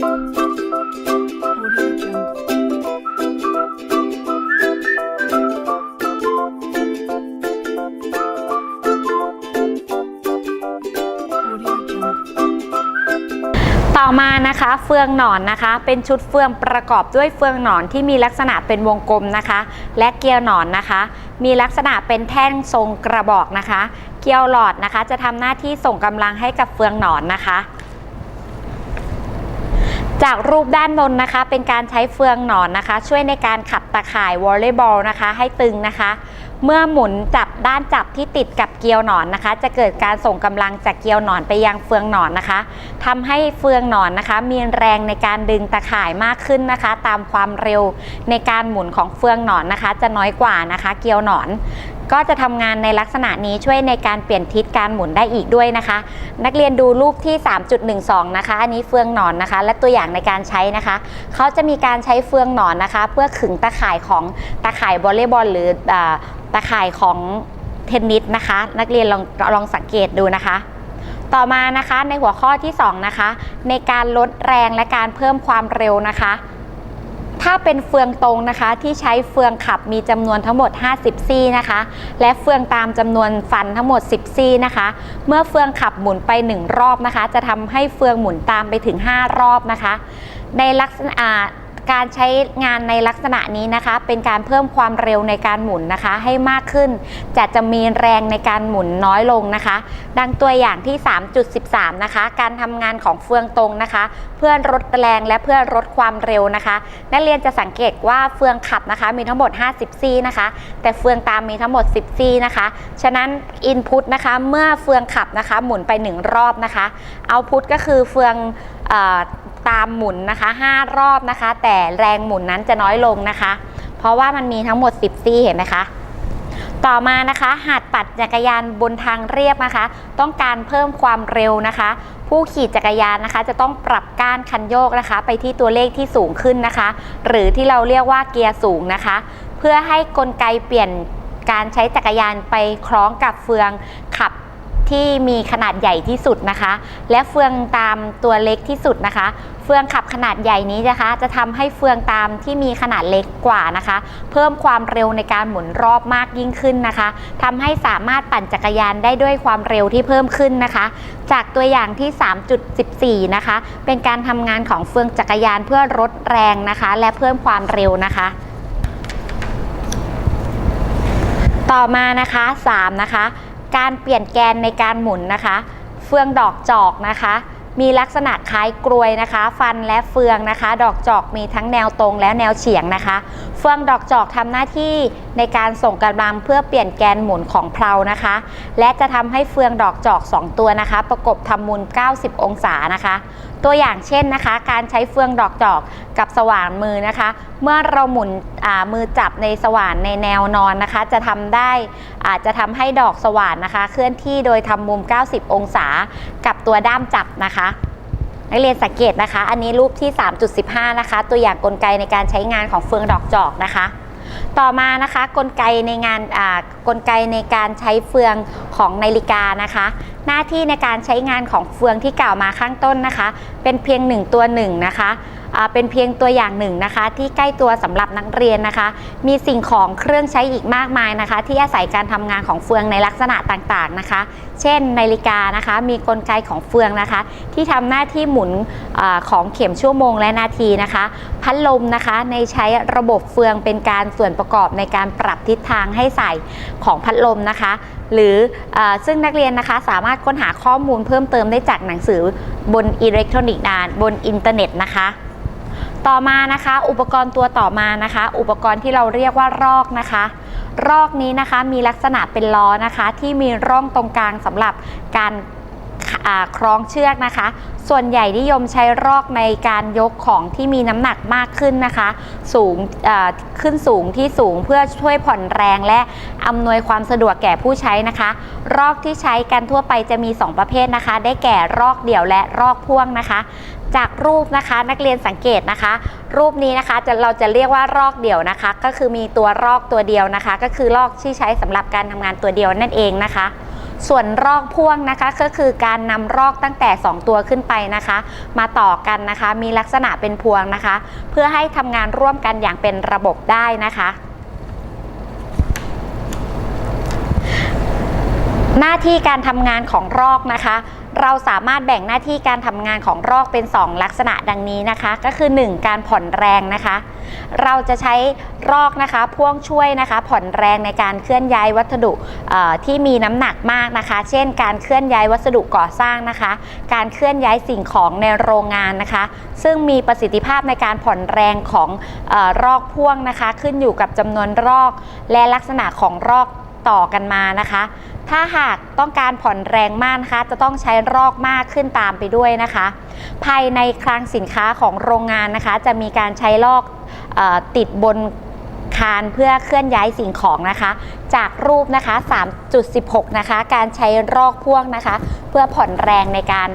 ต่อมานะคะเฟืองหนอนนะคะ เป็นชุดเฟืองประกอบด้วยเฟืองหนอนที่มีลักษณะเป็นวงกลมนะคะ และเกลียวหนอนนะคะ มีลักษณะเป็นแท่งทรงกระบอกนะคะ เกลียวหลอดนะคะ จะทำหน้าที่ส่งกำลังให้กับเฟืองหนอนนะคะ จากรูปด้านบนนะคะ เป็นการใช้เฟืองหนอนนะคะ ช่วยในการขับตะข่ายวอลเลย์บอลนะคะ ให้ตึงนะคะ เมื่อหมุนจับด้านจับที่ติดกับเกลียวหนอนนะคะ จะเกิดการส่งกำลังจากเกลียวหนอนไปยังเฟืองหนอนนะคะทำให้เฟืองหนอนนะคะ มีแรงในการดึงตะข่ายมากขึ้นนะคะ ตามความเร็วในการหมุนของเฟืองหนอนนะคะ จะน้อยกว่านะคะ เกลียวหนอน ก็จะทำงานในลักษณะนี้ช่วยในการเปลี่ยนทิศการหมุนได้อีกด้วยนะคะ นักเรียนดูรูปที่ 3.12 นะคะ อันนี้เฟืองหนอนนะคะ และตัวอย่างในการใช้นะคะ เขาจะมีการใช้เฟืองหนอนนะคะ เพื่อขึงตะข่ายของตะข่ายวอลเลย์บอลหรืออ่าตะข่ายของเทนนิสนะคะ นักเรียนลองลองสังเกตดูนะคะต่อมานะคะในหัวข้อที่ 2 นะคะ ในการลดแรงและการเพิ่มความเร็วนะคะ ถ้าเป็นเฟืองตรงนะคะ ที่ใช้เฟืองขับมีจำนวนทั้งหมด 50 ซี่นะคะ และเฟืองตามจำนวนฟันทั้งหมด 10 ซี่นะคะ เมื่อเฟืองขับหมุนไป 1 รอบนะคะ จะทำให้เฟืองหมุนตามไปถึง 5 รอบนะคะ ในลักษณะ การใช้งานในลักษณะนี้นะคะ เป็นการเพิ่มความเร็วในการหมุนนะคะ ให้มากขึ้นจะจะมีแรงในการหมุนน้อยลงนะคะ ดังตัวอย่างที่ 3.13 นะคะ การทำงานของเฟืองตรงนะคะ เพื่อลดแรงและเพื่อลดความเร็วนะคะ นักเรียนจะสังเกตว่าเฟืองขับนะคะ มีทั้งหมด 50 ซี่นะคะ แต่เฟืองตามมีทั้งหมด 10 ซี่นะคะ ฉะนั้น Input นะคะเมื่อเฟืองขับนะคะ หมุนไป 1 รอบนะคะ Output ก็คือเฟือง ตามหมุนนะคะ 5 รอบนะคะ แต่แรงหมุนนั้นจะน้อยลงนะคะ เพราะว่ามันมีทั้งหมด 10 ซี่เห็นไหมคะต่อมานะคะหัดปัดจักรยานบนทางเรียบนะคะ ต้องการเพิ่มความเร็วนะคะ ผู้ขี่จักรยานนะคะ จะต้องปรับก้านคันโยกนะคะ ไปที่ตัวเลขที่สูงขึ้นนะคะ หรือที่เราเรียกว่าเกียร์สูงนะคะ เพื่อให้กลไกเปลี่ยนการใช้จักรยานไปคล้องกับเฟืองขับ ที่มีขนาดใหญ่ที่สุดนะคะ และเฟืองตามตัวเล็กที่สุดนะคะ เฟืองขับขนาดใหญ่นี้นะคะ จะทำให้เฟืองตามที่มีขนาดเล็กกว่านะคะ เพิ่มความเร็วในการหมุนรอบมากยิ่งขึ้นนะคะทำให้สามารถปั่นจักรยานได้ด้วยความเร็วที่เพิ่มขึ้นนะคะ จากตัวอย่างที่ 3.14 นะคะ เป็นการทำงานของเฟืองจักรยานเพื่อลดแรงนะคะ และเพิ่มความเร็วนะคะต่อมานะคะ 3 นะคะ การเปลี่ยนแกนในการหมุนนะคะ เฟืองดอกจอกนะคะ มีลักษณะคล้ายกลวยนะคะ ฟันและเฟืองนะคะ ดอกจอกมีทั้งแนวตรงและแนวเฉียงนะคะ เฟืองดอกจอกทำหน้าที่ในการส่งกำลังเพื่อเปลี่ยนแกนหมุนของเพลานะคะ และจะทำให้เฟืองดอกจอก 2 ตัวนะคะ ประกบทำมุน 90 องศานะคะ ตัวอย่างเช่นนะคะ การใช้เฟืองดอกจอกกับสว่านมือนะคะ เมื่อเราหมุนอ่ามือจับในสว่านในแนวนอนนะคะ จะทำได้อาจจะทำให้ดอกสว่านนะคะ เคลื่อนที่โดยทำมุม 90 องศา กับตัวด้ามจับนะคะ นักเรียนสังเกตนะคะ อันนี้รูปที่ 3.15 นะคะ ตัวอย่างกลไกในการใช้งานของเฟืองดอกจอกนะคะ ต่อมานะคะกลไกในงานกลไกในการใช้เฟืองของนาฬิกานะคะหน้าที่ในการใช้งานของเฟืองที่กล่าวมาข้างต้นนะคะ เป็นเพียงหนึ่งตัวหนึ่งนะคะเป็นเพียงตัวอย่างหนึ่งนะคะ ที่ใกล้ตัวสำหรับนักเรียนนะคะ มีสิ่งของเครื่องใช้อีกมากมายนะคะ ที่อาศัยการทำงานของเฟืองในลักษณะต่างๆนะคะ เช่นนาฬิกานะคะ มีกลไกของเฟืองนะคะ ที่ทำหน้าที่หมุนอของเข็มชั่วโมงและนาทีนะคะ พัดลมนะคะในใช้ระบบเฟืองเป็นการส่วนประกอบในการปรับทิศทางให้ใส่ของพัดลมนะคะ หรืออซึ่งนักเรียนนะคะสามารถค้นหาข้อมูลเพิ่มเติมได้จากหนังสือบนอิเล็กทรอนิกส์บนอินเทอร์เน็ตนะคะต่อมานะคะ อุปกรณ์ตัวต่อมานะคะ อุปกรณ์ที่เราเรียกว่ารอกนะคะ รอกนี้นะคะมีลักษณะเป็นล้อนะคะ ที่มีร่องตรงกลางสำหรับการ คล้องเชือกนะคะ ส่วนใหญ่นิยมใช้รอกในการยกของที่มีน้ำหนักมากขึ้นนะคะ สูงขึ้นสูงที่สูงเพื่อช่วยผ่อนแรงและอำนวยความสะดวกแก่ผู้ใช้นะคะ รอกที่ใช้กันทั่วไปจะมี 2 ประเภทนะคะ ได้แก่รอกเดี่ยวและรอกพ่วงนะคะ จากรูปนะคะนักเรียนสังเกตนะคะ รูปนี้นะคะจะเราจะเรียกว่ารอกเดี่ยวนะคะ ก็คือมีตัวรอกตัวเดียวนะคะ ก็คือรอกที่ใช้สำหรับการทำงานตัวเดียวนั่นเองนะคะ ส่วนรอกพ่วงนะคะก็คือการนำรอกตั้งแต่ 2 ตัวขึ้นไปนะคะ มาต่อกันนะคะ มีลักษณะเป็นพวงนะคะ เพื่อให้ทำงานร่วมกันอย่างเป็นระบบได้นะคะหน้าที่การทำงานของรอกนะคะ เราสามารถแบ่งหน้าที่การทำงานของรอกเป็น 2 ลักษณะดังนี้นะคะ ก็คือ 1 การผ่อนแรงนะคะ เราจะใช้รอกนะคะพ่วงช่วยนะคะ ผ่อนแรงในการเคลื่อนย้ายวัสดุที่มีน้ำหนักมากนะคะ เช่น การเคลื่อนย้ายวัสดุก่อสร้างนะคะ การเคลื่อนย้ายสิ่งของในโรงงานนะคะ ซึ่งมีประสิทธิภาพในการผ่อนแรงของอรอกพ่วงนะคะ ขึ้นอยู่กับจำนวนรอกและลักษณะของรอก ต่อกันมานะคะ ถ้าหากต้องการผ่อนแรงมากนะคะ จะต้องใช้รอกมากขึ้นตามไปด้วยนะคะ ภายในคลังสินค้าของโรงงานนะคะ จะมีการใช้ลอกออติดบนคานเพื่อเคลื่อนย้ายสิ่งของนะคะ จากรูปนะคะ 3.16 นะคะ การใช้รอกพ่วงนะคะ เพื่อผ่อนแรงในการ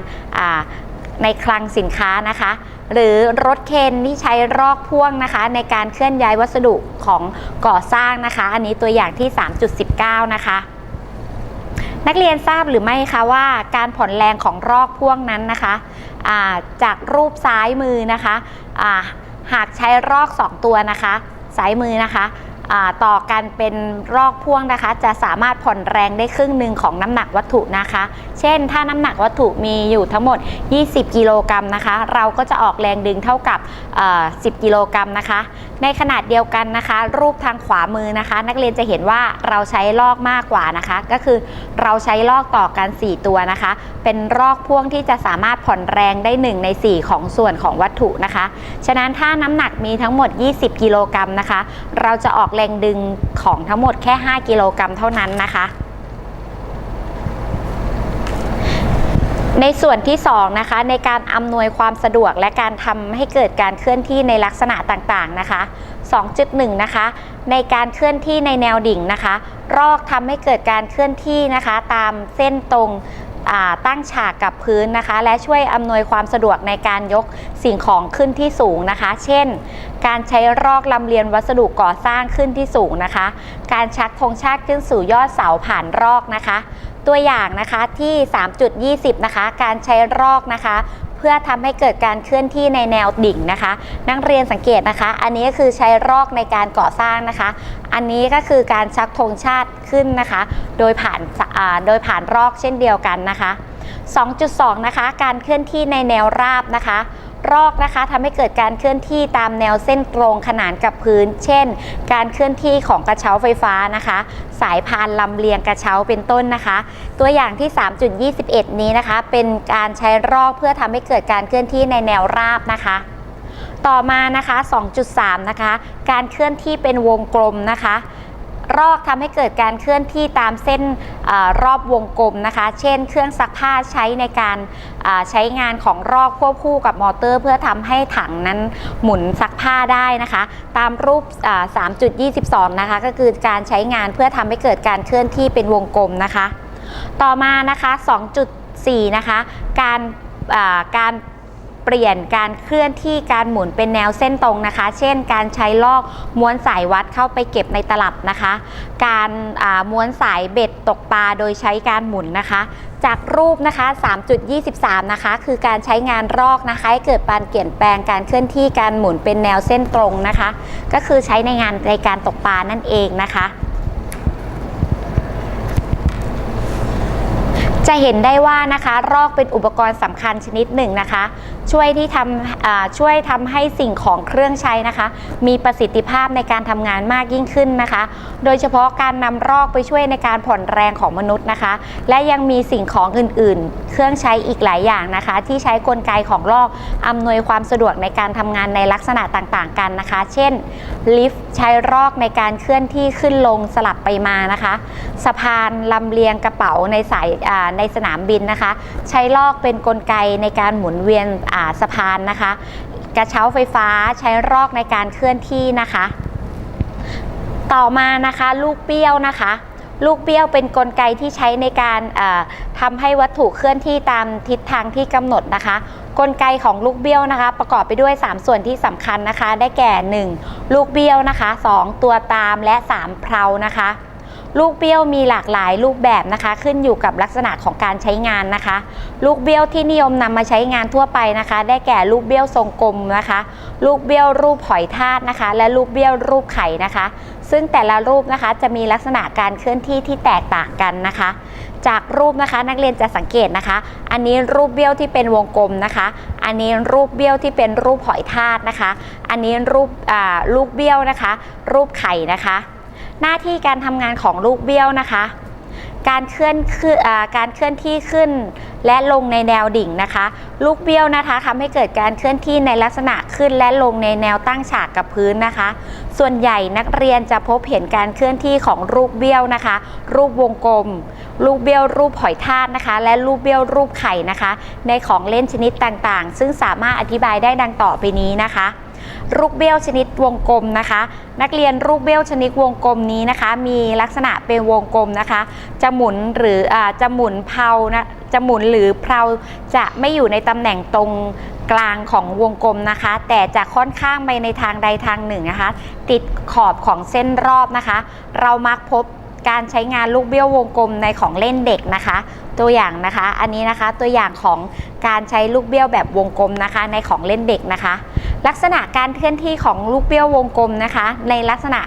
ในคลังสินค้านะคะ หรือรถเคนที่ใช้รอกพ่วงนะคะ ในการเคลื่อนย้ายวัสดุของก่อสร้างนะคะ อันนี้ตัวอย่างที่ 3.19 นะคะนักเรียนทราบหรือไม่คะว่าการผ่อนแรงของรอกพ่วงนั้นนะคะาจากรูปซ้ายมือนะคะาหากใช้รอก 2 ตัวนะคะ ซ้ายมือนะคะ ต่อกันเป็นรอกพ่วงนะคะ จะสามารถผ่อนแรงได้ครึ่งหนึ่งของน้ำหนักวัตถุนะคะ เช่น ถ้าน้ำหนักวัตถุมีอยู่ทั้งหมด 20 กิโลกรัมนะคะ เราก็จะออกแรงดึงเท่ากับ 10 กิโลกรัมนะคะ ในขนาดเดียวกันนะคะ รูปทางขวามือนะคะ นักเรียนจะเห็นว่าเราใช้ลอกมากกว่านะคะ ก็คือเราใช้ลอกต่อกัน 4 ตัวนะคะ เป็นรอกพ่วงที่จะสามารถผ่อนแรงได้ 1 ใน 4 ของส่วนของวัตถุนะคะ ฉะนั้นถ้าน้ำหนักมีทั้งหมด 20 กิโลกรัมนะคะ เราจะออกแรงดึงของทั้งหมดแค่ 5 กิโลกรัมเท่านั้นนะคะ ในส่วนที่ 2 นะคะ ในการอำนวยความสะดวกและการทำให้เกิดการเคลื่อนที่ในลักษณะต่างๆนะคะ 2.1 นะคะ ในการเคลื่อนที่ในแนวดิ่งนะคะ รอกทำให้เกิดการเคลื่อนที่นะคะ ตามเส้นตรง ตั้งฉากกับพื้นนะคะ และช่วยอำนวยความสะดวกในการยกสิ่งของขึ้นที่สูงนะคะ เช่น การใช้รอกลำเลียงวัสดุก่อสร้างขึ้นที่สูงนะคะ การชักธงชาติขึ้นสู่ยอดเสาผ่านรอกนะคะ ตัวอย่างนะคะที่ 3.20 นะคะ การใช้รอกนะคะ เพื่อทำให้เกิดการเคลื่อนที่ในแนวดิ่งนะคะ นักเรียนสังเกตนะคะ อันนี้ก็คือใช้รอกในการก่อสร้างนะคะ อันนี้ก็คือการชักธงชาติขึ้นนะคะ โดยผ่านโดยผ่านรอกเช่นเดียวกันนะคะ 2.2 นะคะ การเคลื่อนที่ในแนวราบนะคะ รอกนะคะทำให้เกิดการเคลื่อนที่ตามแนวเส้นตรงขนานกับพื้น เช่น การเคลื่อนที่ของกระเช้าไฟฟ้านะคะ สายพานลำเลียงกระเช้าเป็นต้นนะคะ ตัวอย่างที่ 3.21 นี้นะคะ เป็นการใช้รอกเพื่อทำให้เกิดการเคลื่อนที่ในแนวราบนะคะต่อมานะคะ 2.3 นะคะ การเคลื่อนที่เป็นวงกลมนะคะ รอกทำให้เกิดการเคลื่อนที่ตามเส้นอรอบวงกลมนะคะ เช่น เครื่องซักผ้าใช้ในการใช้งานของรอกควบคู่กับมอเตอร์ เพื่อทำให้ถังนั้นหมุนซักผ้าได้นะคะ ตามรูป 3.22 นะคะ ก็คือการใช้งานเพื่อทำให้เกิดการเคลื่อนที่เป็นวงกลมนะคะ ต่อมานะคะ 2.4 นะคะ การการ เปลี่ยนการเคลื่อนที่การหมุนเป็นแนวเส้นตรงนะคะ เช่น การใช้ลอกม้วนสายวัดเข้าไปเก็บในตลับนะคะ การม้วนสายเบ็ดตกปลาโดยใช้การหมุนนะคะ จากรูปนะคะ 3.23 นะคะ คือการใช้งานรอกนะคะให้เกิดการเปลี่ยนแปลงการเคลื่อนที่การหมุนเป็นแนวเส้นตรงนะคะ ก็คือใช้ในงานในการตกปลานั่นเองนะคะจะเห็นได้ว่านะคะ รอกเป็นอุปกรณ์สำคัญชนิดหนึ่งนะคะ ช่วยที่ทำช่วยทำให้สิ่งของเครื่องใช้นะคะ มีประสิทธิภาพในการทำงานมากยิ่งขึ้นนะคะ โดยเฉพาะการนำรอกไปช่วยในการผ่อนแรงของมนุษย์นะคะ และยังมีสิ่งของอื่น ๆ เครื่องใช้อีกหลายอย่างนะคะ ที่ใช้กลไกของรอกอำนวยความสะดวกในการทำงานในลักษณะต่างๆ กันนะคะ เช่นลิฟต์ใช้รอกในการเคลื่อนที่ขึ้นลงสลับไปมานะคะ สะพานลำเลียงกระเป๋าในสายในสนามบินนะคะ ใช้ลอกเป็นกลไกในการหมุนเวียนสะพานนะคะ กระเช้าไฟฟ้าใช้รอกในการเคลื่อนที่นะคะ ต่อมานะคะลูกเปี้ยวนะคะลูกเปี้ยวเป็นกลไกที่ใช้ในการเอ่อทำให้วัตถุเคลื่อนที่ตามทิศทางที่กำหนดนะคะ กลไกของลูกเบี้ยวนะคะ ประกอบไปด้วย 3 ส่วนที่สำคัญนะคะ ได้แก่ 1. ลูกเบี้ยวนะคะ 2. ตัวตามและ 3 เพลานะคะ ลูกเบี้ยวมีหลากหลายรูปแบบนะคะ ขึ้นอยู่กับลักษณะของการใช้งานนะคะ ลูกเบี้ยวที่นิยมนำมาใช้งานทั่วไปนะคะ ได้แก่ลูกเบี้ยวทรงกลมนะคะ ลูกเบี้ยวรูปหอยทากนะคะ และลูกเบี้ยวรูปไข่นะคะ ซึ่งแต่ละรูปนะคะจะมีลักษณะการเคลื่อนที่ที่แตกต่างกันนะคะ จากรูปนะคะนักเรียนจะสังเกตนะคะ อันนี้รูปเบี้ยวที่เป็นวงกลมนะคะ อันนี้รูปเบี้ยวที่เป็นรูปหอยทากนะคะ อันนี้รูปอ่าลูกเบี้ยวนะคะ รูปไข่นะคะ หน้าที่การทำงานของลูกเบี้ยวนะคะ การเคลื่อนคืออ่าการเคลื่อนที่ขึ้นและลงในแนวดิ่งนะคะ ลูกเบี้ยวนะคะทำให้เกิดการเคลื่อนที่ในลักษณะขึ้นและลงในแนวตั้งฉากกับพื้นนะคะ ส่วนใหญ่นักเรียนจะพบเห็นการเคลื่อนที่ของรูปเบี้ยวนะคะ รูปวงกลม ลูกเบี้ยวรูปหอยทากนะคะ และลูกเบี้ยวรูปไข่นะคะ ในของเล่นชนิดต่างๆ ซึ่งสามารถอธิบายได้ดังต่อไปนี้นะคะ ลูกเบี้ยวชนิดวงกลมนะคะ นักเรียนลูกเบี้ยวชนิดวงกลมนี้นะคะ มีลักษณะเป็นวงกลมนะคะ จะหมุนหรืออจะหมุนเพลานะจะหมุนหรือเพลาจะไม่อยู่ในตำแหน่งตรงกลางของวงกลมนะคะ แต่จะค่อนข้างไปในทางใดทางหนึ่งนะคะ ติดขอบของเส้นรอบนะคะ เรามักพบการใช้งานลูกเบี้ยววงกลมในของเล่นเด็กนะคะ ตัวอย่างนะคะอันนี้นะคะตัวอย่างของการใช้ลูกเบี้ยวแบบวงกลมนะคะ ในของเล่นเด็กนะคะ ลักษณะการเคลื่อนที่ของลูกเบี้ยววงกลมนะคะ ในลักษณะ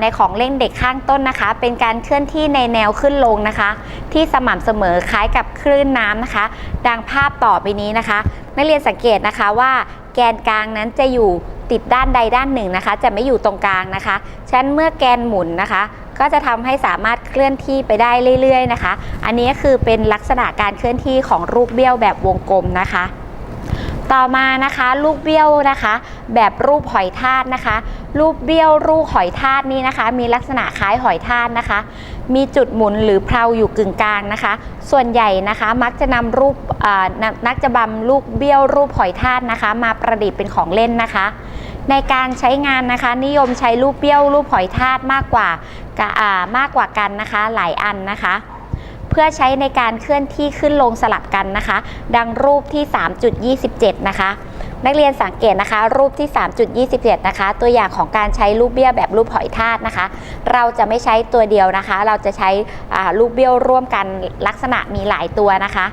ในของเล่นเด็กข้างต้นนะคะ เป็นการเคลื่อนที่ในแนวขึ้นลงนะคะ ที่สม่ำเสมอคล้ายกับคลื่นน้ำนะคะ ดังภาพต่อไปนี้นะคะ นักเรียนสังเกตนะคะว่าแกนกลางนั้นจะอยู่ติดด้านใดด้านหนึ่งนะคะ จะไม่อยู่ตรงกลางนะคะฉะนั้นเมื่อแกนหมุนนะคะ ก็จะทำให้สามารถเคลื่อนที่ไปได้เรื่อยๆนะคะ อันนี้คือเป็นลักษณะการเคลื่อนที่ของรูปเบี้ยวแบบวงกลมนะคะ ต่อมานะคะลูกเบี้ยวนะคะ แบบรูปหอยทากนะคะ รูปเบี้ยวรูปหอยทากนี้นะคะ มีลักษณะคล้ายหอยทากนะคะ มีจุดหมุนหรือเพลาอยู่กึ่งกลางนะคะ ส่วนใหญ่นะคะมักจะนำรูปนักนักจะบำลูกเบี้ยวรูปหอยทากนะคะ มาประดิษฐ์เป็นของเล่นนะคะ ในการใช้งานนะคะ นิยมใช้รูปเบี้ยวรูปหอยทากมากกว่ามากกว่ากันนะคะ หลายอันนะคะ เพื่อใช้ในการเคลื่อนที่ขึ้นลงสลับกันนะคะ ดังรูปที่ 3.27 นะคะ นักเรียนสังเกตนะคะ รูปที่ 3.27 นะคะ ตัวอย่างของการใช้รูปเบี้ยวแบบรูปหอยทากนะคะ เราจะไม่ใช้ตัวเดียวนะคะ เราจะใช้รูปเบี้ยวร่วมกันลักษณะมีหลายตัวนะคะ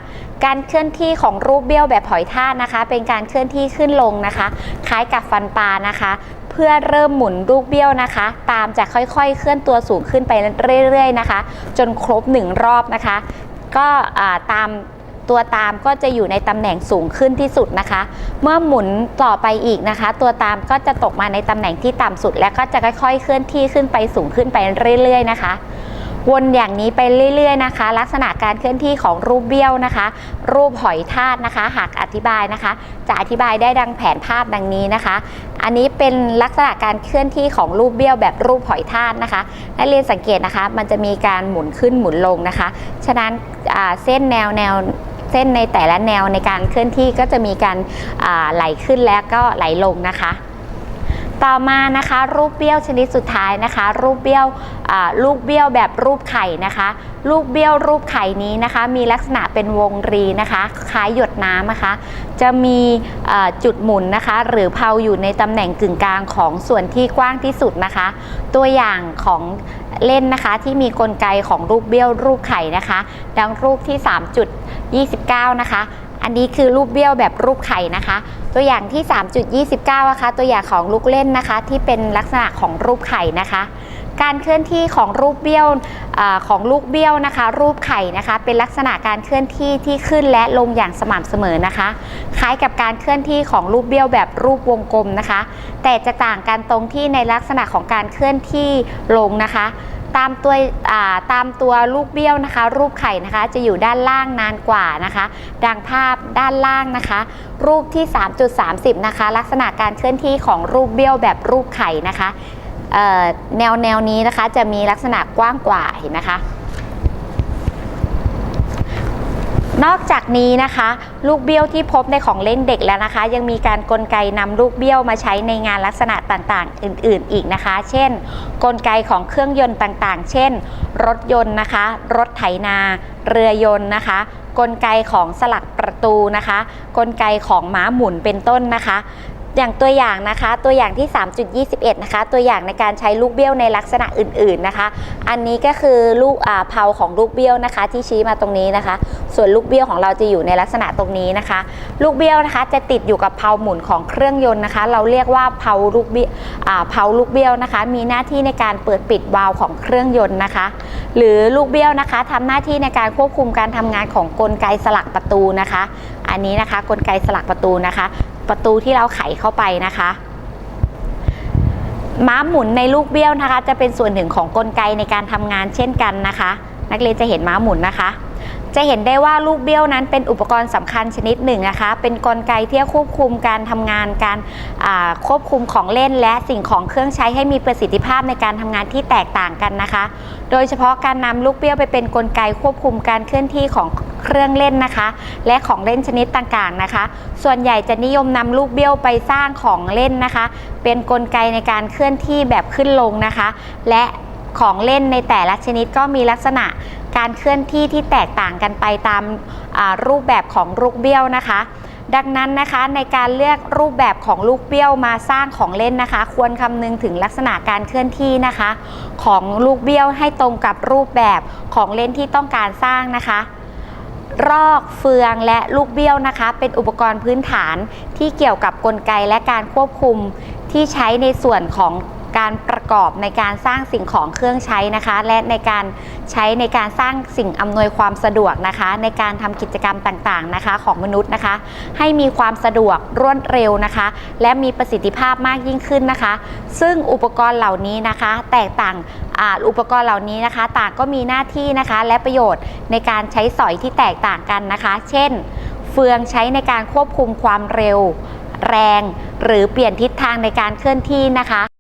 การเคลื่อนที่ของรูปเบี้ยวแบบหอยทากนะคะ เป็นการเคลื่อนที่ขึ้นลงนะคะ คล้ายกับฟันปลานะคะ พื่อเริ่มหมุนลูกเบี้ยวนะคะ ตามจะค่อยๆ เคลื่อนตัวสูงขึ้นไปเรื่อยๆนะคะ จนครบหนึ่งรอบนะคะ ก็ตามตัวตามก็จะอยู่ในตำแหน่งสูงขึ้นที่สุดนะคะ เมื่อหมุนต่อไปอีกนะคะ ตัวตามก็จะตกมาในตำแหน่งที่ต่ำสุด แล้วก็จะค่อยๆ เคลื่อนที่ขึ้นไปสูงขึ้นไปเรื่อยๆ นะคะ วนอย่างนี้ไปเรื่อย ๆ นะคะ ลักษณะการเคลื่อนที่ของรูปเบี้ยวนะคะ รูปหอยทากนะคะ หากอธิบายนะคะ จะอธิบายได้ดังแผนภาพดังนี้นะคะ อันนี้เป็นลักษณะการเคลื่อนที่ของรูปเบี้ยวแบบรูปหอยทากนะคะนักเรียนสังเกตนะคะ มันจะมีการหมุนขึ้นหมุนลงนะคะ ฉะนั้นเส้นแนวแนวเส้นในแต่ละแนวในการเคลื่อนที่ก็จะมีการาไหลขึ้นแล้วก็ไหลลงนะคะ ต่อมานะคะรูปเบี้ยวชนิดสุดท้ายนะคะ รูปเบี้ยวลูกเบี้ยวแบบรูปไข่นะคะ ลูกเบี้ยวรูปไข่นี้นะคะ มีลักษณะเป็นวงรีนะคะคล้ายหยดน้ำนะคะ จะมีจุดหมุนนะคะ หรือเพาอยู่ในตำแหน่งกึ่งกลางของส่วนที่กว้างที่สุดนะคะ ตัวอย่างของเล่นนะคะที่มีกลไกของรูปเบี้ยวรูปไข่นะคะ ดังรูปที่ 3.29 นะคะ อันนี้คือรูปเบี้ยวแบบรูปไข่นะคะ ตัวอย่างที่ 3.29นะคะตัวอย่างของลูกเล่นนะคะ ที่เป็นลักษณะของรูปไข่นะคะ การเคลื่อนที่ของรูปเบี้ยวอของลูกเบี้ยวนะคะ รูปไข่นะคะ เป็นลักษณะการเคลื่อนที่ที่ขึ้นและลงอย่างสม่ำเสมอนะคะ คล้ายกับการเคลื่อนที่ของรูปเบี้ยวแบบรูปวงกลมนะคะ แต่จะต่างกันตรงที่ในลักษณะของการเคลื่อนที่ลงนะคะ ตามตัวาตามตัวลูกเบี้ยวนะคะ รูปไข่นะคะจะอยู่ด้านล่างนานกว่านะคะ ดังภาพด้านล่างนะคะ รูปที่ 3.30 นะคะ ลักษณะการเคลื่อนที่ของรูปเบี้ยวแบบรูปไข่นะคะแนวแนวนี้นะคะจะมีลักษณะกว้างกว่าเห็นนะคะ นอกจากนี้นะคะ ลูกเบี้ยวที่พบในของเล่นเด็กแล้วนะคะ ยังมีการกลไกนำลูกเบี้ยวมาใช้ในงานลักษณะต่างๆ อื่น ๆ อีกนะคะ เช่น กลไกของเครื่องยนต์ต่างๆ เช่น รถยนต์นะคะ รถไถนา เรือยนต์นะคะ กลไกของสลักประตูนะคะ กลไกของม้าหมุนเป็นต้นนะคะอย่างตัวอย่างนะคะตัวอย่างที่ 3.21 นะคะ ตัวอย่างในการใช้ลูกเบี้ยวในลักษณะอื่น ๆนะคะ อันนี้ก็คือลูกอ่าเพาของลูกเบี้ยวนะคะ ที่ชี้มาตรงนี้นะคะ ส่วนลูกเบี้ยวของเราจะอยู่ในลักษณะตรงนี้นะคะ ลูกเบี้ยวนะคะจะติดอยู่กับเพาหมุนของเครื่องยนต์นะคะ เราเรียกว่าเพาลูกเบี้ยวเพาลูกเบี้ยวนะคะ มีหน้าที่ในการเปิดปิดวาล์วของเครื่องยนต์นะคะ หรือลูกเบี้ยวนะคะทำหน้าที่ในการควบคุมการทำงานของกลไกสลักประตูนะคะ อันนี้นะคะกลไกสลักประตูนะคะ ประตูที่เราไขเข้าไปนะคะม้าหมุนในลูกเบี้ยวนะคะ จะเป็นส่วนหนึ่งของกลไกในการทำงานเช่นกันนะคะ นักเรียนจะเห็นม้าหมุนนะคะ จะเห็นได้ว่าลูกเบี้ยวนั้นเป็นอุปกรณ์สำคัญชนิดหนึ่งนะคะ เป็นกลไกที่ควบคุมการทำงานการควบคุมของเล่น และสิ่งของเครื่องใช้ให้มีประสิทธิภาพในการทำงานที่แตกต่างกันนะคะ โดยเฉพาะการนำลูกเบี้ยวไปเป็นกลไกควบคุมการเคลื่อนที่ของเครื่องเล่นนะคะ และของเล่นชนิดต่างๆนะคะ ส่วนใหญ่จะนิยมนำลูกเบี้ยวไปสร้างของเล่นนะคะ เป็นกลไกในการเคลื่อนที่แบบขึ้นลงนะคะ และ ของเล่นในแต่ละชนิดก็มีลักษณะการเคลื่อนที่ที่แตกต่างกันไปตามรูปแบบของลูกเบี้ยวนะคะ ดังนั้นนะคะในการเลือกรูปแบบของลูกเบี้ยวมาสร้างของเล่นนะคะ ควรคำนึงถึงลักษณะการเคลื่อนที่นะคะ ของลูกเบี้ยวให้ตรงกับรูปแบบของเล่นที่ต้องการสร้างนะคะรอกเฟืองและลูกเบี้ยวนะคะ เป็นอุปกรณ์พื้นฐานที่เกี่ยวกับกลไกและการควบคุมที่ใช้ในส่วนของ การประกอบในการสร้างสิ่งของเครื่องใช้นะคะ และในการใช้ในการสร้างสิ่งอำนวยความสะดวกนะคะ ในการทำกิจกรรมต่างๆนะคะ ของมนุษย์นะคะ ให้มีความสะดวกรวดเร็วนะคะ และมีประสิทธิภาพมากยิ่งขึ้นนะคะ ซึ่งอุปกรณ์เหล่านี้นะคะ แตกต่างอุปกรณ์เหล่านี้นะคะ ต่างก็มีหน้าที่นะคะ และประโยชน์ในการใช้สอยที่แตกต่างกันนะคะ เช่น เฟืองใช้ในการควบคุมความเร็ว แรง หรือเปลี่ยนทิศทางในการเคลื่อนที่นะคะ